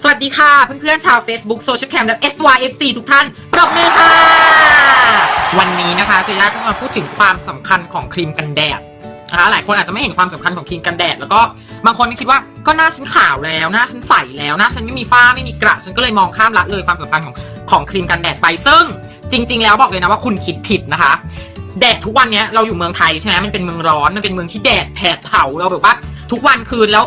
สวัสดีค่ะ เพื่อนๆชาว Facebook Social Cam และ SYFC ทุกท่านปรบมือค่ะ วันนี้นะคะเซย่าก็มาพูดถึงความสำคัญของครีมกันแดดนะคะหลายคนอาจจะไม่เห็นความสำคัญของครีมกันแดด แล้วก็บางคนก็คิดว่าก็หน้าฉันขาวแล้ว หน้าฉันใสแล้วหน้าฉันไม่มีฝ้าไม่มีกระฉันก็เลยมองข้ามละเลยความสำคัญของของครีมกันแดดไปซึ่งจริง ๆ แล้วบอกเลยนะว่าคุณคิดผิดนะคะ แดดทุกวันเนี้ยเราอยู่เมืองไทยใช่ไหมมันเป็นเมืองร้อนมันเป็นเมืองที่แดดแผดเผาเราแบบว่าทุกวันคืนแล้ว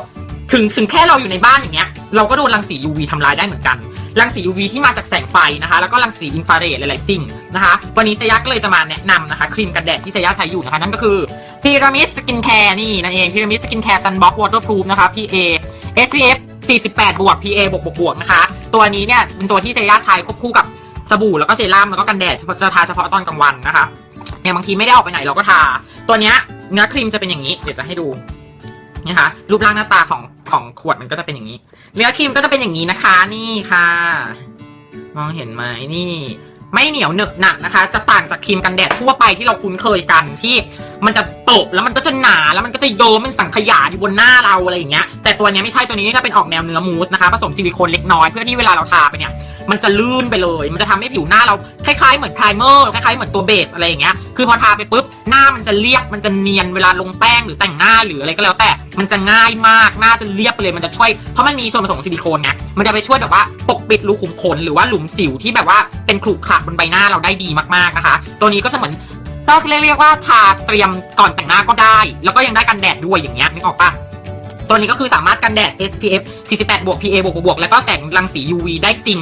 ถึงถึงแค่เราอยู่ในบ้านอย่างเงี้ย เราก็โดนรังสี UV ทำลายได้เหมือนกัน รังสี UV ที่มาจากแสงไฟนะคะ แล้วก็รังสีอินฟราเรดหลายๆสิ่งนะคะ วันนี้เซย่าก็เลยจะมาแนะนำนะคะครีมกันแดดที่เซย่าใช้อยู่นะคะ นั่นก็คือพีระมิดสกินแคร์นี่นั่นเองพีระมิดสกินแคร์ซันบ็อกวอเตอร์พรูฟนะคะ PA SPF 48 บวก PA บวกบวกบวกนะคะ ตัวนี้เนี่ยเป็นตัวที่เซย่าใช้ควบคู่กับสบู่แล้วก็เซรั่มแล้วก็กันแดดจะทาเฉพาะตอนกลางวันนะคะเนี่ยบางทีไม่ได้ออกไปไหนเราก็ทา ตัวเนี้ยเนื้อครีมจะเป็นอย่างนี้ เดี๋ยวจะให้ดู นี่ค่ะรูปร่างหน้าตาของของขวดมันก็จะเป็นอย่างนี้ เนื้อครีมก็จะเป็นอย่างนี้นะคะ นี่ค่ะ มองเห็นไหมนี่ ไม่เหนียวเหนอะหนักนะคะ จะต่างจากครีมกันแดดทั่วไปที่เราคุ้นเคยกันที่ มันจะโปะแล้วมันก็จะหนาแล้วมันก็จะโยมเป็นสังขยาอยู่บนหน้าเราอะไรอย่างเงี้ยแต่ตัวเนี้ยไม่ใช่ตัวนี้จะเป็นออกแนวเนื้อมูสนะคะผสมซิลิโคนเล็กน้อยเพื่อที่เวลาเราทาไปเนี่ย มันจะลื่นไปเลย มันจะทำให้ผิวหน้าเราคล้ายๆเหมือนไพรเมอร์คล้ายๆเหมือนตัวเบสอะไรอย่างเงี้ย คือพอทาไปปุ๊บหน้ามันจะเรียบมันจะเนียนเวลาลงแป้งหรือแต่งหน้าหรืออะไรก็แล้วแต่ มันจะง่ายมากหน้าจะเรียบไปเลยมันจะช่วยเพราะมันมีส่วนผสมของซิลิโคนไงมันจะไปช่วยแบบว่าปกปิดรูขุมขนหรือว่าหลุมสิวที่แบบว่าเป็นขรุขระบนใบหน้าเราได้ดีมากๆนะคะ ตัวนี้ก็จะเหมือนก็เรียกว่าทาเตรียมก่อนแต่งหน้าก็ได้ แล้วก็ยังได้กันแดดด้วยอย่างเงี้ยนึกออกปะตัวนี้ก็คือสามารถกันแดด SPF 48 บวก PA บวกบวกแล้วก็แสงรังสี UV ได้จริง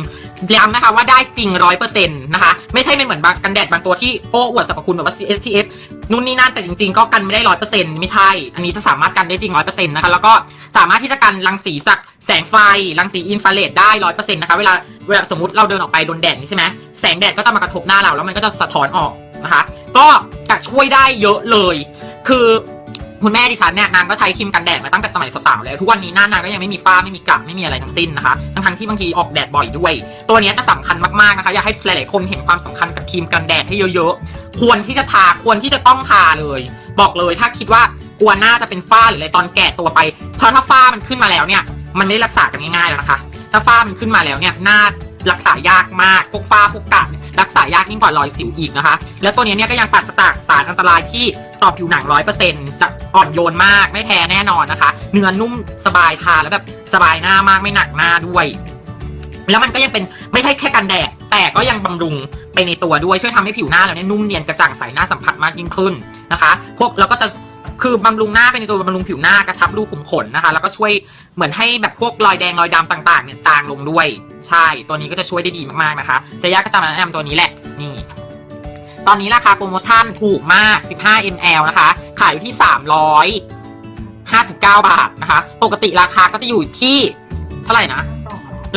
ย้ำนะคะว่าได้จริง100%นะคะ ไม่ใช่เป็นเหมือนบางกันแดดบางตัวที่โอ้อวดสรรพคุณแบบว่า SPF นู่นนี่นั่นแต่จริงๆ ก็กันไม่ได้100%ไม่ใช่ อันนี้จะสามารถกันได้จริง100%นะคะ แล้วก็สามารถที่จะกันรังสีจากแสงไฟรังสีอินฟราเรดได้100%นะคะเวลาเวลาสมมติเราเดินออกไปโดนแดดนี่ใช่ไหมแสงแดดก็จะมากระทบหน้าเราแล้วมันก็จะสะท้อนออกนะคะ ก็จะช่วยได้เยอะเลย คือ คุณแม่ดิฉันเนี่ยนางก็ใช้ครีมกันแดดมาตั้งแต่สมัยสาวๆแล้วทุกวันนี้หน้านางก็ยังไม่มีฝ้าไม่มีกระไม่มีอะไรทั้งสิ้นนะคะทั้งๆที่บางทีออกแดดบ่อยด้วย ตัวนี้จะสำคัญมากๆนะคะอยากให้หลายๆคนเห็นความสำคัญกับครีมกันแดดให้เยอะๆ ควรที่จะทาควรที่จะต้องทาเลย บอกเลยถ้าคิดว่ากลัวหน้าจะเป็นฝ้าหรืออะไรตอนแก่ตัวไป เพราะถ้าฝ้ามันขึ้นมาแล้วเนี่ย มันไม่ได้รักษากันง่ายๆแล้วนะคะถ้าฝ้ามันขึ้นมาแล้วเนี่ยหน้ารักษายากมากพวกฝ้าพวกกระรักษายากยิ่งกว่ารอยสิวอีกนะคะ แล้วตัวนี้เนี่ยก็ยังปราศจากสารอันตรายที่ ต่อผิวหนังร้อยเปอร์เซ็นต์จะอ่อนโยนมากไม่แพ้แน่นอนนะคะ เนื้อนุ่มสบายทาแล้วแบบสบายหน้ามากไม่หนักหน้าด้วย แล้วมันก็ยังเป็นไม่ใช่แค่กันแดดแต่ก็ยังบำรุงไปในตัวด้วยช่วยทำให้ผิวหน้าเราเนี่ยนุ่มเนียนกระจ่างใสหน้าสัมผัสมากยิ่งขึ้นนะคะ พวกเราก็จะคือบำรุงหน้าไปในตัวบำรุงผิวหน้ากระชับรูขุมขนนะคะ แล้วก็ช่วยเหมือนให้แบบพวกรอยแดงรอยดำต่างๆเนี่ยจางลงด้วย ใช่ตัวนี้ก็จะช่วยได้ดีมากๆนะคะเจะยากก็จะมาแนะนำตัวนี้แหละนี่ ตอนนี้ราคาโปรโมชั่นถูกมาก 15 ml นะคะ ขายอยู่ที่ 359 บาทนะคะ ปกติราคาก็จะอยู่ที่เท่าไหร่นะ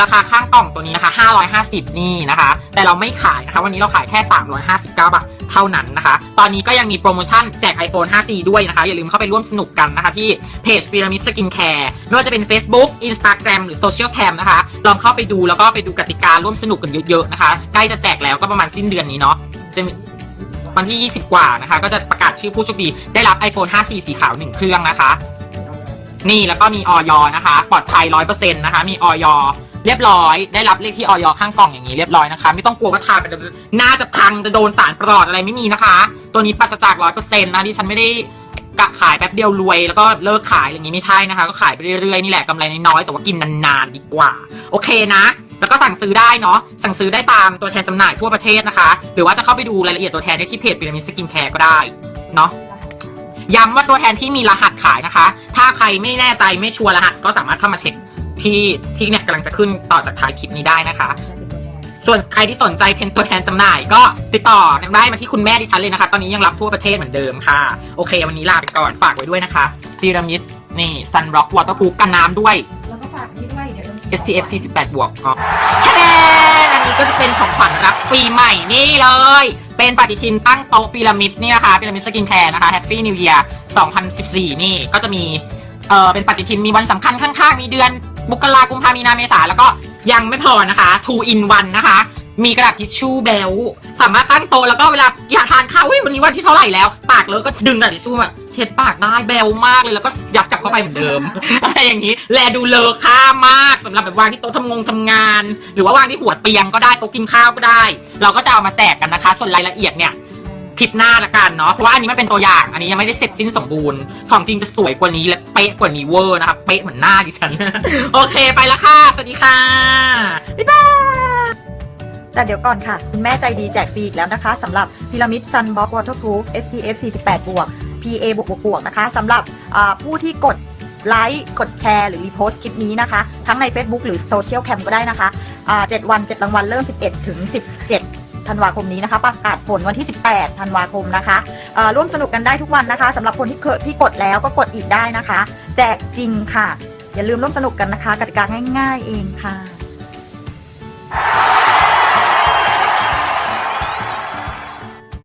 ราคาข้างกล่องตัวนี้นะคะ 550 นี่นะคะ แต่เราไม่ขายนะคะ วันนี้เราขายแค่ 359 บาทเท่านั้นนะคะ ตอนนี้ก็ยังมีโปรโมชั่นแจก iPhone 5C ด้วยนะคะ อย่าลืมเข้าไปร่วมสนุกกันนะคะที่เพจ Pyramid Skin Care ไม่ว่าจะเป็น Facebook Instagram หรือ Social Cam นะคะ ลองเข้าไปดูแล้วก็ไปดูกติการ่วมสนุกกันเยอะๆนะคะ ใกล้จะแจกแล้วก็ประมาณสิ้นเดือนนี้เนาะจะ วันที่ 20 กว่านะคะ ก็จะประกาศชื่อผู้โชคดี ได้รับ iPhone 5C สีขาว 1 เครื่องนะคะ นี่แล้วก็มีออยนะคะ ปลอดภัยร้อยเปอร์เซ็นต์นะคะ มีออยเรียบร้อย ได้รับเลขที่ออยข้างกล่องอย่างนี้เรียบร้อยนะคะ ไม่ต้องกลัวว่าทาไปหน้าจะพังจะโดนสารปลอดอะไรไม่มีนะคะ ตัวนี้ปราศจากร้อยเปอร์เซ็นต์นะที่ฉันไม่ได้กะขายแป๊บเดียวรวยแล้วก็เลิกขายอย่างนี้ไม่ใช่นะคะ ก็ขายไปเรื่อยๆนี่แหละกำไรน้อยๆแต่ว่ากินนานๆดีกว่า โอเคนะ สั่งซื้อได้เนาะสั่งซื้อได้ตามตัวแทนจำหน่ายทั่วประเทศนะคะ หรือว่าจะเข้าไปดูรายละเอียดตัวแทนได้ที่เพจพีระมิดสกินแคร์ก็ได้เนาะย้ำว่าตัวแทนที่มีรหัสขายนะคะ ถ้าใครไม่แน่ใจไม่ชัวร์รหัสก็สามารถเข้ามาเช็คที่ที่เนี่ยกำลังจะขึ้นต่อจากท้ายคลิปนี้ได้นะคะ ส่วนใครที่สนใจเป็นตัวแทนจำหน่าย ก็ติดต่อได้มาที่คุณแม่ดิฉันเลยนะคะ ตอนนี้ยังรับทั่วประเทศเหมือนเดิมค่ะ โอเค วันนี้ลาไปก่อนฝากไว้ด้วยนะคะพีระมิดนี่ซันบล็อกวอเตอร์พูกันน้ำด้วย SPF 48 บวกอ๋อแชนอันนี้ก็จะเป็นของขวัญรับปีใหม่นี่เลย เป็นปฏิทินตั้งโต๊ะพีระมิดนี่นะคะพีระมิดสกินแคร์นะคะ Happy New Year 2014 นี่ก็จะมี เออเป็นปฏิทินมีวันสำคัญข้างๆ มีเดือนบุกรากุมภามีนาเมษาแล้วก็ ยังไม่พอนะคะ two in one นะคะ มีกระดาษทิชชู่เบลสามารถตั้งโต๊ะแล้วก็เวลาอยากทานข้าวอุ๊ยวันนี้วันที่เท่าไหร่แล้ว ปากเลอะก็ดึงกระดาษทิชชู่มาแชช็ดปากได้แบวมากเลยแล้วก็ยัดกลับเข้าไปเหมือนเดิม อะไรอย่างนี้ แลดูเลอค่ามากสำหรับแบบวางที่โต๊ะทำงงทำงาน หรือว่าวางที่หัวเตียงก็ได้โต๊ะกินข้าวก็ได้ เราก็จะเอามาแตกกันนะคะ ส่วนรายละเอียดเนี่ยคลิปหน้าละกันเนาะเพราะว่าอันนี้มันเป็นตัวอย่าง อันนี้ยังไม่ได้เสร็จสิ้นสมบูรณ์ของจริงจะสวยกว่านี้และ ป๊ะกว่านี้เวอร์นะคะเป๊ะเหมือนหน้าดิฉัน โอเคไปละค่ะ สวัสดีค่ะ บ๊ายบาย แต่เดี๋ยวก่อนค่ะ คุณแม่ใจดีแจกฟรีอีกแล้วนะคะสำหรับพีระมิดซันบ็อกวอเตอร์พ o ูฟ SPF 48บวก PA บวกบวกบวกนะคะสำหรับอ่าผู้ที่กดไลค์กดแชร์หรือรีโพสต์คลิปนี้นะคะ ทั้งใน Facebook หรือโซเชียลแคมก็ได้นะคะอ่า7วัน 7 รางวัลเริ่ม 11 ถึง 17 ธันวาคมนี้นะคะประกาศผลวันที่ 18ธันวาคมนะคะร่วมสนุกกันได้ทุกวันนะคะสำหรับคนที่เคยที่กดแล้วก็กดอีกได้นะคะ แจกจริงค่ะ อย่าลืมร่วมสนุกกันนะคะกติกาง่าย ๆ เองค่ะ